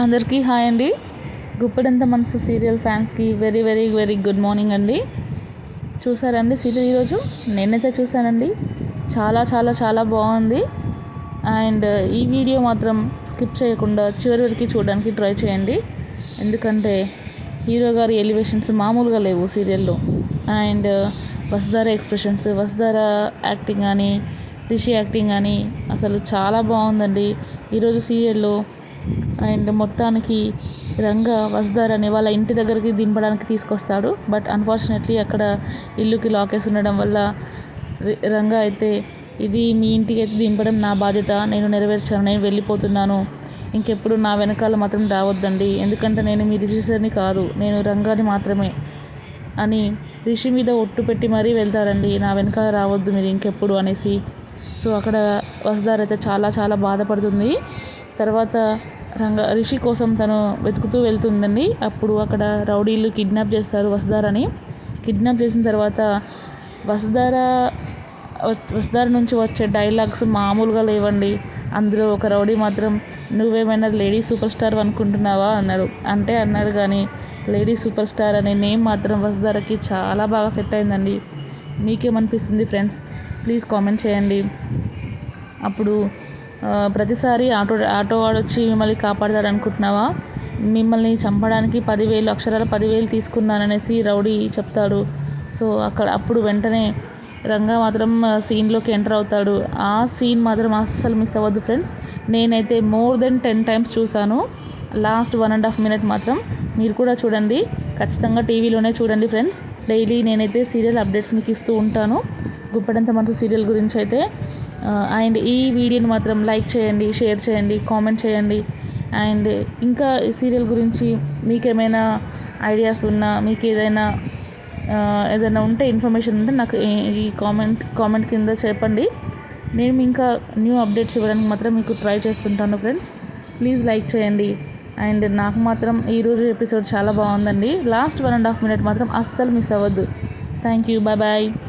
అందరికీ హాయ్ అండి. గుప్పడంత మనసు సీరియల్ ఫ్యాన్స్కి very very very good morning అండి. చూసారండి సీరియల్ ఈరోజు? నేనైతే చూసానండి చాలా చాలా చాలా బాగుంది. అండ్ ఈ వీడియో మాత్రం స్కిప్ చేయకుండా చివరి వరకు చూడడానికి ట్రై చేయండి. ఎందుకంటే హీరో గారి ఎలివేషన్స్ మామూలుగా లేవు సీరియల్లో. And Vasudhara expressions Vasudhara acting కానీ రిషి యాక్టింగ్ కానీ అసలు చాలా బాగుందండి. ఈరోజు సీరియల్లో అండ్ మొత్తానికి రంగ అని వాళ్ళ ఇంటి దగ్గరికి దింపడానికి తీసుకొస్తాడు. బట్ అన్ఫార్చునేట్లీ అక్కడ ఇల్లుకి లాకేసి ఉండడం వల్ల రంగ అయితే ఇది మీ ఇంటికి అయితే దింపడం నా బాధ్యత. నేను నెరవేర్చాను నేను వెళ్ళిపోతున్నాను. ఇంకెప్పుడు నా వెనకాల మాత్రం రావద్దండి. ఎందుకంటే నేను మీ రిజిస్టర్ని కాదు నేను రంగాని మాత్రమే అని రిషి మీద ఒట్టు పెట్టి మరీ వెళ్తారండి. నా వెనకాల రావద్దు మీరు ఇంకెప్పుడు అనేసి. సో అక్కడ వసుధార అయితే చాలా చాలా బాధపడుతుంది. తర్వాత రంగ రిషి కోసం తను వెతుకుతూ వెళ్తుందండి. అప్పుడు అక్కడ రౌడీలు కిడ్నాప్ చేస్తారు వసుధారని. కిడ్నాప్ చేసిన తర్వాత వసుధార వసుధార నుంచి వచ్చే డైలాగ్స్ మామూలుగా లేవండి. అందులో ఒక రౌడీ మాత్రం నువ్వేమైనా లేడీ సూపర్ స్టార్ అనుకుంటున్నావా? అన్నారు అంటే అన్నారు కానీ లేడీ సూపర్ స్టార్ అనే నేమ్ మాత్రం వసుధారకి చాలా బాగా సెట్ అయిందండి. మీకేమనిపిస్తుంది ఫ్రెండ్స్? ప్లీజ్ కామెంట్ చేయండి. అప్పుడు ప్రతిసారి ఆటో ఆటో వాడు వచ్చి మిమ్మల్ని కాపాడతాడు అనుకుంటున్నావా మిమ్మల్ని చంపడానికి పదివేలు అక్షరాల పదివేలు తీసుకున్నాననేసి రౌడీ చెప్తాడు. సో అక్కడ అప్పుడు వెంటనే రంగా మాత్రం సీన్లోకి ఎంటర్ అవుతాడు. ఆ సీన్ మాత్రం అస్సలు మిస్ అవ్వద్దు ఫ్రెండ్స్. నేనైతే మోర్ దెన్ టెన్ టైమ్స్ చూశాను last one and half minute మాత్రం మీరు కూడా చూడండి. ఖచ్చితంగా టీవీలోనే చూడండి ఫ్రెండ్స్. డైలీ నేనైతే సీరియల్ అప్డేట్స్ మీకు ఇస్తూ ఉంటాను. గుప్పడంత మనసు సీరియల్ గురించి అయితే Uh, అండ్ ఈ వీడియోని మాత్రం లైక్ చేయండి షేర్ చేయండి కామెంట్ చేయండి. అండ్ ఇంకా ఈ సీరియల్ గురించి మీకేమైనా ఐడియాస్ ఉన్నా మీకు ఏదైనా uh, ఏదైనా ఉంటే ఇన్ఫర్మేషన్ ఉంటే నాకు ఈ కామెంట్ కామెంట్ కింద చెప్పండి. నేను ఇంకా న్యూ అప్డేట్స్ ఇవ్వడానికి మాత్రం మీకు ట్రై చేస్తుంటాను ఫ్రెండ్స్. ప్లీజ్ లైక్ చేయండి. అండ్ నాకు మాత్రం ఈరోజు ఎపిసోడ్ చాలా బాగుందండి. Last one and half minute మాత్రం అస్సలు మిస్ అవ్వద్దు. Thank you. Bye bye.